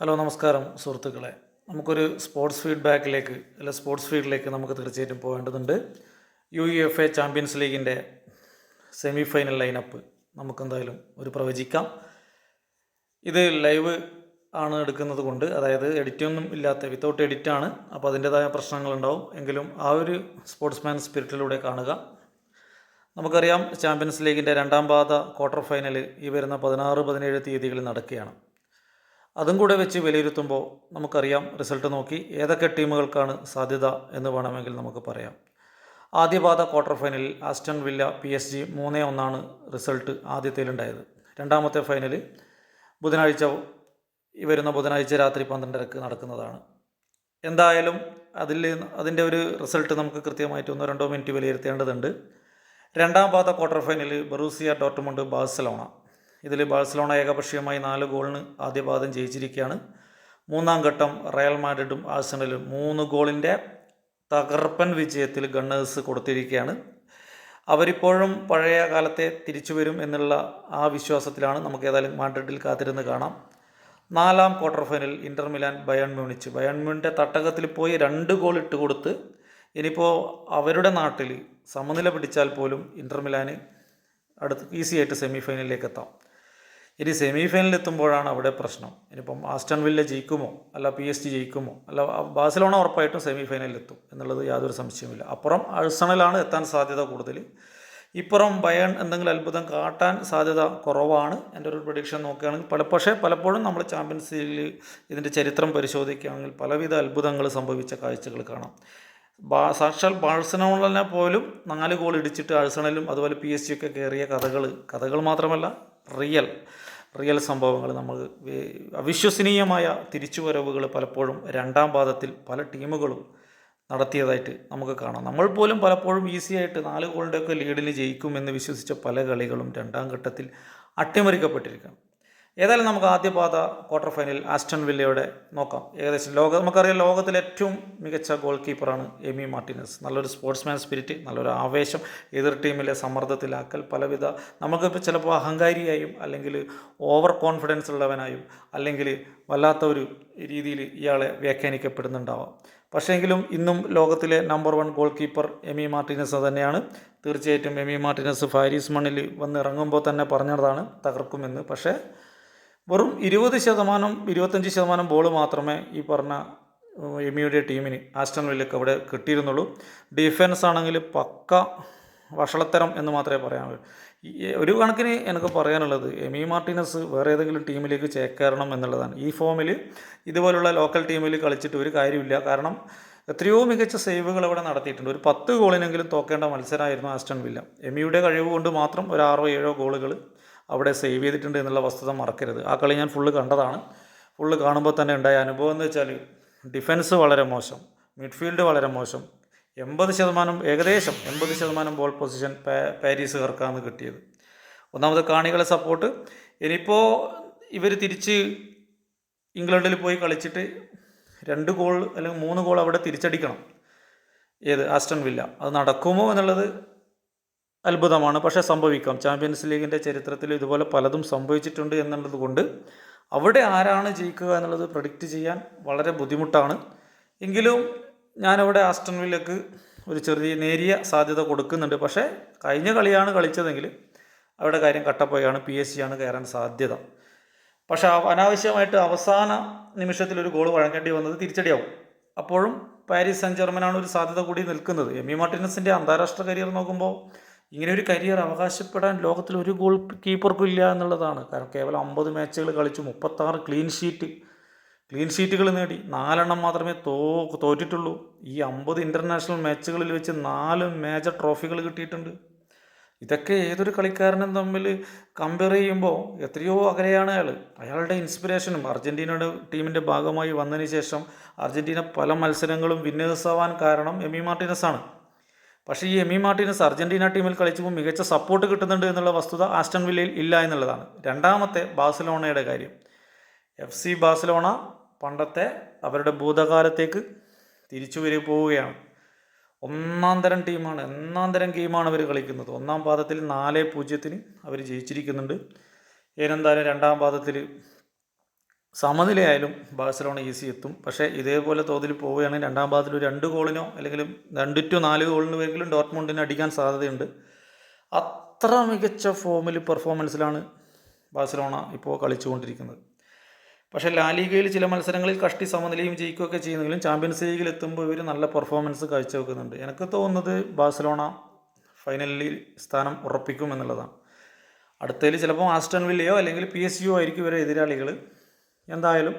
Hello നമസ്കാരം സുഹൃത്തുക്കളെ. നമുക്കൊരു സ്പോർട്സ് ഫീഡ്ബാക്കിലേക്ക് അല്ല സ്പോർട്സ് ഫീൽഡിലേക്ക് നമുക്ക് തീർച്ചയായിട്ടും പോകേണ്ടതുണ്ട്. U U F A champions ലീഗിന്റെ സെമി ഫൈനൽ ലൈനപ്പ് നമുക്കെന്തായാലും ഒരു പ്രവചിക്കാം. ഇത് ലൈവ് ആണ് എടുക്കുന്നത് കൊണ്ട് അതായത് എഡിറ്റൊന്നും ഇല്ലാത്ത വിത്തൗട്ട് ആണ് അപ്പോൾ അതിന്റേതായ പ്രശ്നങ്ങളുണ്ടാവും. എങ്കിലും ആ ഒരു സ്പോർട്സ്മാൻ സ്പിരിറ്റിലൂടെ കാണുക. നമുക്കറിയാം ചാമ്പ്യൻസ് ലീഗിന്റെ രണ്ടാം പാത ക്വാർട്ടർ ഫൈനൽ ഈ വരുന്ന പതിനാറ് പതിനേഴ് തീയതികളിൽ നടക്കുകയാണ്. അതും കൂടെ വെച്ച് വിലയിരുത്തുമ്പോൾ നമുക്കറിയാം റിസൾട്ട് നോക്കി ഏതൊക്കെ ടീമുകൾക്കാണ് സാധ്യത എന്ന് വേണമെങ്കിൽ നമുക്ക് പറയാം. ആദ്യപാത ക്വാർട്ടർ ഫൈനലിൽ Aston Villa P S G മൂന്നേ ഒന്നാണ് റിസൾട്ട് ആദ്യത്തേലുണ്ടായത്. രണ്ടാമത്തെ ഫൈനൽ ബുധനാഴ്ച വരുന്ന ബുധനാഴ്ച രാത്രി പന്ത്രണ്ടരക്ക് നടക്കുന്നതാണ്. എന്തായാലും അതിൽ അതിന്റെ ഒരു റിസൾട്ട് നമുക്ക് കൃത്യമായിട്ട് ഒന്നോ രണ്ടോ മിനിറ്റ് വിലയിരുത്തേണ്ടതുണ്ട്. രണ്ടാം പാത ക്വാർട്ടർ ഫൈനലിൽ ബറൂസിയ ഡോർട്ട്മുണ്ട് ബാഴ്സലോണ. ഇതിൽ ബാഴ്സലോണ ഏകപക്ഷീയമായി നാല് ഗോളിന് ആദ്യപാദം ജയിച്ചിരിക്കുകയാണ്. മൂന്നാം ഘട്ടം റയൽ മാഡ്രിഡും ആഴ്സണലും മൂന്ന് ഗോളിന്റെ തകർപ്പൻ വിജയത്തിൽ ഗണ്ണേഴ്സ് കൊടുത്തിരിക്കുകയാണ്. അവരിപ്പോഴും പഴയ കാലത്തെ തിരിച്ചു വരും എന്നുള്ള ആ വിശ്വാസത്തിലാണ് നമുക്ക് ഏതായാലും മാഡ്രിഡിൽ കാത്തിരുന്ന് കാണാം. നാലാം quarter final Inter Milan Bayern Munich. Bayern മ്യൂണിന്റെ തട്ടകത്തിൽ പോയി രണ്ട് ഗോൾ ഇട്ട് കൊടുത്ത് ഇനിയിപ്പോൾ അവരുടെ നാട്ടിൽ സമനില പിടിച്ചാൽ പോലും ഇന്റർ മിലാന് അടുത്ത് ഈസി ആയിട്ട് സെമി ഫൈനലിലേക്ക് എത്താം. ഇനി സെമി ഫൈനലിൽ എത്തുമ്പോഴാണ് അവിടെ പ്രശ്നം. ഇനിയിപ്പം ആസ്റ്റൺ വില്ല ജയിക്കുമോ? അല്ല പി എസ് ജി ജയിക്കുമോ? അല്ല ബാഴ്സലോണ ഉറപ്പായിട്ടും സെമി ഫൈനലിൽ എത്തും എന്നുള്ളത് യാതൊരു സംശയവുമില്ല. അപ്പുറം അഴ്സണലാണ് എത്താൻ സാധ്യത കൂടുതൽ. ഇപ്പുറം ബയൺ എന്തെങ്കിലും അത്ഭുതം കാട്ടാൻ സാധ്യത കുറവാണ്. എന്റെ ഒരു പ്രഡിക്ഷൻ നോക്കുകയാണെങ്കിൽ പല പക്ഷേ പലപ്പോഴും നമ്മൾ ചാമ്പ്യൻസ് ലീഗിൽ ഇതിന്റെ ചരിത്രം പരിശോധിക്കുകയാണെങ്കിൽ പലവിധ അത്ഭുതങ്ങൾ സംഭവിച്ച കാഴ്ചകൾ കാണാം. ബാ സാക്ഷാൽ ബാഴ്സലോണനെ പോലും നാല് ഗോൾ ഇടിച്ചിട്ട് അഴ്സണലും അതുപോലെ പി എസ് ജി ഒക്കെ കയറിയ കഥകൾ കഥകൾ മാത്രമല്ല റിയൽ റിയൽ സംഭവങ്ങൾ നമ്മൾ അവിശ്വസനീയമായ തിരിച്ചുവരവുകൾ പലപ്പോഴും രണ്ടാം പാദത്തിൽ പല ടീമുകളും നടത്തിയതായിട്ട് നമുക്ക് കാണാം. നമ്മൾ പോലും പലപ്പോഴും ഈസി ആയിട്ട് നാല് ഗോളിന്റെയൊക്കെ ലീഡിൽ ജയിക്കുമെന്ന് വിശ്വസിച്ച പല കളികളും രണ്ടാം ഘട്ടത്തിൽ അട്ടിമറിക്കപ്പെട്ടിരിക്കണം ഏതായാലും നമുക്ക് ആദ്യ പാത ക്വാർട്ടർ ഫൈനൽ ആസ്റ്റൺ വില്ലയുടെ നോക്കാം. ഏകദേശം ലോക നമുക്കറിയാം ലോകത്തിലെ ഏറ്റവും മികച്ച ഗോൾ കീപ്പറാണ് എമി മാർട്ടിനസ് നല്ലൊരു സ്പോർട്സ്മാൻ സ്പിരിറ്റ് നല്ലൊരു ആവേശം എതിർ ടീമിലെ സമ്മർദ്ദത്തിലാക്കൽ പലവിധ നമുക്കിപ്പോൾ ചിലപ്പോൾ അഹങ്കാരിയായും അല്ലെങ്കിൽ ഓവർ കോൺഫിഡൻസ് ഉള്ളവനായും അല്ലെങ്കിൽ വല്ലാത്ത ഒരു രീതിയിൽ ഇയാളെ വ്യാഖ്യാനിക്കപ്പെടുന്നുണ്ടാവാം. പക്ഷേങ്കിലും ഇന്നും ലോകത്തിലെ number one goalkeeper Emi Martinez തന്നെയാണ്. തീർച്ചയായിട്ടും എമി മാർട്ടിനസ് ഫാരീസ് മണ്ണിൽ വന്ന് ഇറങ്ങുമ്പോൾ തന്നെ പറഞ്ഞതാണ് തകർക്കുമെന്ന്. പക്ഷേ വെറും ഇരുപത് ശതമാനം ഇരുപത്തഞ്ച് ശതമാനം ബോൾ മാത്രമേ ഈ പറഞ്ഞ എമിയുടെ ടീമിന് ആസ്റ്റൺ വില്ലക്ക് അവിടെ കിട്ടിയിരുന്നുള്ളൂ. ഡിഫൻസ് ആണെങ്കിൽ പക്ക വഷളത്തരം എന്ന് മാത്രമേ പറയാൻ ഒരു കണക്കിന് എനിക്ക് പറയാനുള്ളത് എമി മാർട്ടിനസ് വേറെ ഏതെങ്കിലും ടീമിലേക്ക് ചേക്കേറണം എന്നുള്ളതാണ്. ഈ ഫോമിൽ ഇതുപോലുള്ള ലോക്കൽ ടീമിൽ കളിച്ചിട്ട് ഒരു കാര്യമില്ല. കാരണം എത്രയോ മികച്ച സേവുകൾ അവിടെ നടത്തിയിട്ടുണ്ട്. ഒരു പത്ത് ഗോളിനെങ്കിലും തോക്കേണ്ട മത്സരമായിരുന്നു ആസ്റ്റൺ വില്ല. എമിയുടെ കഴിവ് കൊണ്ട് മാത്രം ഒരു ആറോ ഏഴോ ഗോളുകൾ അവിടെ സേവ് ചെയ്തിട്ടുണ്ട് എന്നുള്ള വസ്തുത മറക്കരുത്. ആ കളി ഞാൻ ഫുള്ള് കണ്ടതാണ്. ഫുള്ള് കാണുമ്പോൾ തന്നെ ഉണ്ടായ അനുഭവം എന്ന് വെച്ചാൽ ഡിഫൻസ് വളരെ മോശം മിഡ്ഫീൽഡ് വളരെ മോശം. എൺപത് ശതമാനം ഏകദേശം എൺപത് ശതമാനം ബോൾ പൊസിഷൻ പാരീസുകാർക്കാണ് കിട്ടിയത്. ഒന്നാമത് കാണികളെ സപ്പോർട്ട് ഇനിയിപ്പോൾ ഇവർ തിരിച്ച് ഇംഗ്ലണ്ടിൽ പോയി കളിച്ചിട്ട് രണ്ട് ഗോൾ അല്ലെങ്കിൽ മൂന്ന് ഗോൾ അവിടെ തിരിച്ചടിക്കണം. ഏത്? Aston Villa. അത് നടക്കുമോ എന്നുള്ളത് അത്ഭുതമാണ്. പക്ഷേ സംഭവിക്കാം. ചാമ്പ്യൻസ് ലീഗിന്റെ ചരിത്രത്തിൽ ഇതുപോലെ പലതും സംഭവിച്ചിട്ടുണ്ട് എന്നുള്ളത് കൊണ്ട് അവിടെ ആരാണ് ജയിക്കുക എന്നുള്ളത് പ്രഡിക്റ്റ് ചെയ്യാൻ വളരെ ബുദ്ധിമുട്ടാണ്. എങ്കിലും ഞാനവിടെ ആസ്റ്റൺ വില്ലക്ക് ഒരു ചെറിയ നേരിയ സാധ്യത കൊടുക്കുന്നുണ്ട്. പക്ഷേ കഴിഞ്ഞ കളിയാണ് കളിച്ചതെങ്കിൽ അവിടെ കാര്യം കട്ടപ്പോയാണ് പി എസ് സി ആണ് കയറാൻ സാധ്യത. പക്ഷേ അനാവശ്യമായിട്ട് അവസാന നിമിഷത്തിൽ ഒരു ഗോൾ വഴങ്ങേണ്ടി വന്നത് തിരിച്ചടിയാവും. അപ്പോഴും പാരീസ് സെൻ ജർമ്മനാണ് ഒരു സാധ്യത കൂടി നിൽക്കുന്നത്. എം ഇ മാർട്ടിനസിന്റെ അന്താരാഷ്ട്ര കരിയർ നോക്കുമ്പോൾ ഇങ്ങനെ ഒരു കരിയർ അവകാശപ്പെടാൻ ലോകത്തിൽ ഒരു ഗോൾ കീപ്പർക്കും ഇല്ല എന്നുള്ളതാണ്. കാരണം കേവലം അമ്പത് മാച്ചുകൾ കളിച്ചു മുപ്പത്താറ് ക്ലീൻ ഷീറ്റ് ക്ലീൻ ഷീറ്റുകൾ നേടി. നാലെണ്ണം മാത്രമേ തോ തോറ്റിട്ടുള്ളൂ. ഈ അമ്പത് ഇന്റർനാഷണൽ മാച്ചുകളിൽ വെച്ച് നാല് മേജർ ട്രോഫികൾ കിട്ടിയിട്ടുണ്ട്. ഇതൊക്കെ ഏതൊരു കളിക്കാരനും തമ്മിൽ കമ്പയർ ചെയ്യുമ്പോൾ എത്രയോ അകലെയാണ് അയാൾ. അയാളുടെ ഇൻസ്പിറേഷനും അർജന്റീനയുടെ ടീമിന്റെ ഭാഗമായി വന്നതിന് ശേഷം അർജന്റീന പല മത്സരങ്ങളും വിന്നേഴ്സ് കാരണം എമി മാർട്ടിനസ് ആണ് പക്ഷേ ഈ എമി മാർട്ടിനസ് അർജന്റീന ടീമിൽ കളിച്ചപ്പോൾ മികച്ച സപ്പോർട്ട് കിട്ടുന്നുണ്ട് എന്നുള്ള വസ്തുത ആസ്റ്റൺ വില്ലയിൽ ഇല്ല എന്നുള്ളതാണ്. രണ്ടാമത്തെ ബാഴ്സലോണയുടെ കാര്യം. എഫ് സി ബാഴ്സലോണ പണ്ടത്തെ അവരുടെ ഭൂതകാലത്തേക്ക് തിരിച്ചു വരി പോവുകയാണ്. ഒന്നാം തരം ടീമാണ് ഒന്നാം തരം ഗെയിമാണ് അവർ കളിക്കുന്നത്. ഒന്നാം പാദത്തിൽ നാല് പൂജ്യത്തിന് അവർ ജയിച്ചിരിക്കുന്നുണ്ട്. ഏനെന്തായാലും രണ്ടാം പാദത്തിൽ സമനിലയായാലും ബാഴ്സലോണ ഈസി എത്തും. പക്ഷേ ഇതേപോലെ തോതിൽ പോവുകയാണെങ്കിൽ രണ്ടാം ഭാഗത്തിൽ ഒരു രണ്ട് ഗോളിനോ അല്ലെങ്കിൽ രണ്ട് ടു നാല് ഗോളിന് വേണമെങ്കിലും ഡോട്ട്മുണ്ടിന് അടിക്കാൻ സാധ്യതയുണ്ട്. അത്ര മികച്ച ഫോമിൽ പെർഫോമൻസിലാണ് ബാഴ്സലോണ ഇപ്പോൾ കളിച്ചുകൊണ്ടിരിക്കുന്നത്. പക്ഷേ ലാലിഗയിൽ ചില മത്സരങ്ങളിൽ കഷ്ടി സമനിലയും ജയിക്കുകയൊക്കെ ചെയ്യുന്നെങ്കിലും ചാമ്പ്യൻസ് ലീഗിൽ എത്തുമ്പോൾ ഇവർ നല്ല പെർഫോമൻസ് കാഴ്ചവെക്കുന്നുണ്ട്. എനിക്ക് തോന്നുന്നത് ബാഴ്സലോണ ഫൈനലിൽ സ്ഥാനം ഉറപ്പിക്കും എന്നുള്ളതാണ്. അടുത്തതിൽ ചിലപ്പോൾ ആസ്റ്റൺ വില്ലയോ അല്ലെങ്കിൽ പി എസ് യു ആയിരിക്കും ഇവരെ എതിരാളികൾ. എന്തായാലും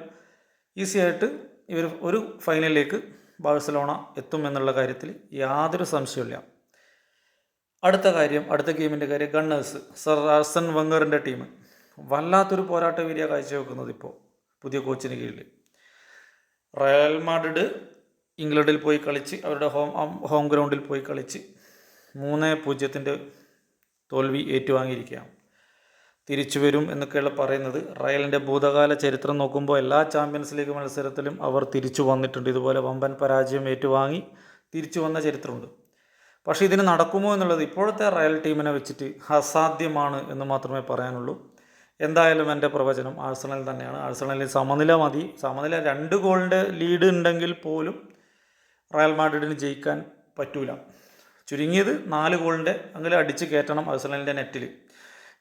ഈസി ആയിട്ട് ഇവർ ഒരു ഫൈനലിലേക്ക് ബാഴ്സലോണ എത്തും എന്നുള്ള കാര്യത്തിൽ യാതൊരു സംശയമില്ല അടുത്ത കാര്യം അടുത്ത ഗെയിമിന്റെ കാര്യം ഗണ്ണേഴ്സ് സർ ആർസൺ വങ്ങറിന്റെ ടീം. വല്ലാത്തൊരു പോരാട്ട വീര്യ കാഴ്ചവെക്കുന്നത് ഇപ്പോൾ പുതിയ കോച്ചിന് കീഴിൽ റയൽ മാഡ്രിഡ് ഇംഗ്ലണ്ടിൽ പോയി കളിച്ച് അവരുടെ ഹോം ഹോം ഗ്രൗണ്ടിൽ പോയി കളിച്ച് മൂന്ന് പൂജ്യത്തിന്റെ തോൽവി ഏറ്റുവാങ്ങിയിരിക്കുകയാണ്. തിരിച്ചു വരും എന്നൊക്കെയുള്ള പറയുന്നത്. റയലിന്റെ ഭൂതകാല ചരിത്രം നോക്കുമ്പോൾ എല്ലാ ചാമ്പ്യൻസ് ലീഗ് മത്സരത്തിലും അവർ തിരിച്ചു വന്നിട്ടുണ്ട്. ഇതുപോലെ വമ്പൻ പരാജയം ഏറ്റുവാങ്ങി തിരിച്ചു വന്ന ചരിത്രമുണ്ട്. പക്ഷേ ഇതിന് നടക്കുമോ എന്നുള്ളത് ഇപ്പോഴത്തെ റയൽ ടീമിനെ വെച്ചിട്ട് അസാധ്യമാണ് എന്ന് മാത്രമേ പറയാനുള്ളൂ. എന്തായാലും എന്റെ പ്രവചനം ആഴ്സണൽ തന്നെയാണ്. ആഴ്സണലിൽ സമനില മതി. സമനില രണ്ട് ഗോളിന്റെ ലീഡ് ഉണ്ടെങ്കിൽ പോലും റയൽ മാഡ്രിഡിന് ജയിക്കാൻ പറ്റൂല. ചുരുങ്ങിയത് നാല് ഗോളിന്റെ അങ്ങനെ അടിച്ച് കയറ്റണം ആഴ്സണലിന്റെ നെറ്റിൽ.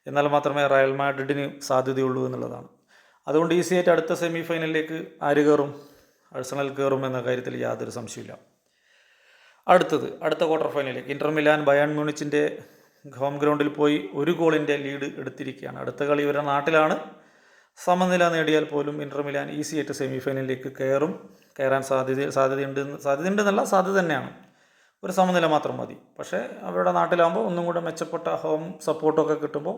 എന്നാൽ മാത്രമേ റയൽ മാഡ്രിഡിന് സാധ്യതയുള്ളൂ എന്നുള്ളതാണ്. അതുകൊണ്ട് ഈസി ആയിട്ട് അടുത്ത സെമി ഫൈനലിലേക്ക് ആര് കയറും? അഴ്സണൽ കയറും എന്ന കാര്യത്തിൽ യാതൊരു സംശയമില്ല അടുത്തത് അടുത്ത ക്വാർട്ടർ ഫൈനലിലേക്ക് ഇന്റർ മിലാൻ ബയാൻ മ്യൂണിച്ചിന്റെ ഹോം ഗ്രൗണ്ടിൽ പോയി ഒരു ഗോളിന്റെ ലീഡ് എടുത്തിരിക്കുകയാണ്. അടുത്ത കളി ഇവരുടെ നാട്ടിലാണ്. സമനില നേടിയാൽ പോലും ഇന്റർ മിലാൻ ഈസി ആയിട്ട് സെമി ഫൈനലിലേക്ക് കയറും. കയറാൻ സാധ്യത സാധ്യതയുണ്ട് സാധ്യതയുണ്ടെന്നല്ല സാധ്യത തന്നെയാണ്. ഒരു സമനില മാത്രം മതി. പക്ഷേ അവരുടെ നാട്ടിലാകുമ്പോൾ ഒന്നും കൂടെ മെച്ചപ്പെട്ട ഹോം സപ്പോർട്ടൊക്കെ കിട്ടുമ്പോൾ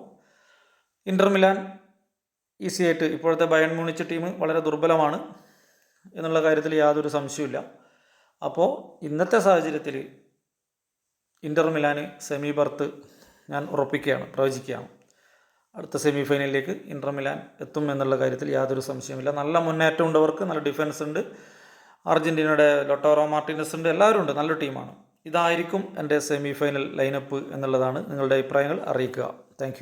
ഇന്റർ മിലാൻ ഈസി ആയിട്ട് ഇപ്പോഴത്തെ ബയൺ മ്യൂണിച്ച് ടീം വളരെ ദുർബലമാണ് എന്നുള്ള കാര്യത്തിൽ യാതൊരു സംശയമില്ല അപ്പോൾ ഇന്നത്തെ സാഹചര്യത്തിൽ ഇന്റർ മിലാന് സെമി ബർത്ത് ഞാൻ ഉറപ്പിക്കുകയാണ് പ്രവചിക്കുകയാണ്. അടുത്ത സെമി ഫൈനലിലേക്ക് ഇന്റർ മിലാൻ എത്തും എന്നുള്ള കാര്യത്തിൽ യാതൊരു സംശയമില്ല നല്ല മുന്നേറ്റം ഉണ്ടവർക്ക് നല്ല ഡിഫൻസ് ഉണ്ട്. അർജന്റീനയുടെ ലൊട്ടോറോ മാർട്ടിനസ് ഉണ്ട് എല്ലാവരും ഉണ്ട് നല്ല ടീമാണ്. ഇതായിരിക്കും എന്റെ സെമി ഫൈനൽ ലൈനപ്പ് എന്നുള്ളതാണ് നിങ്ങളുടെ അഭിപ്രായങ്ങൾ അറിയിക്കുക. താങ്ക്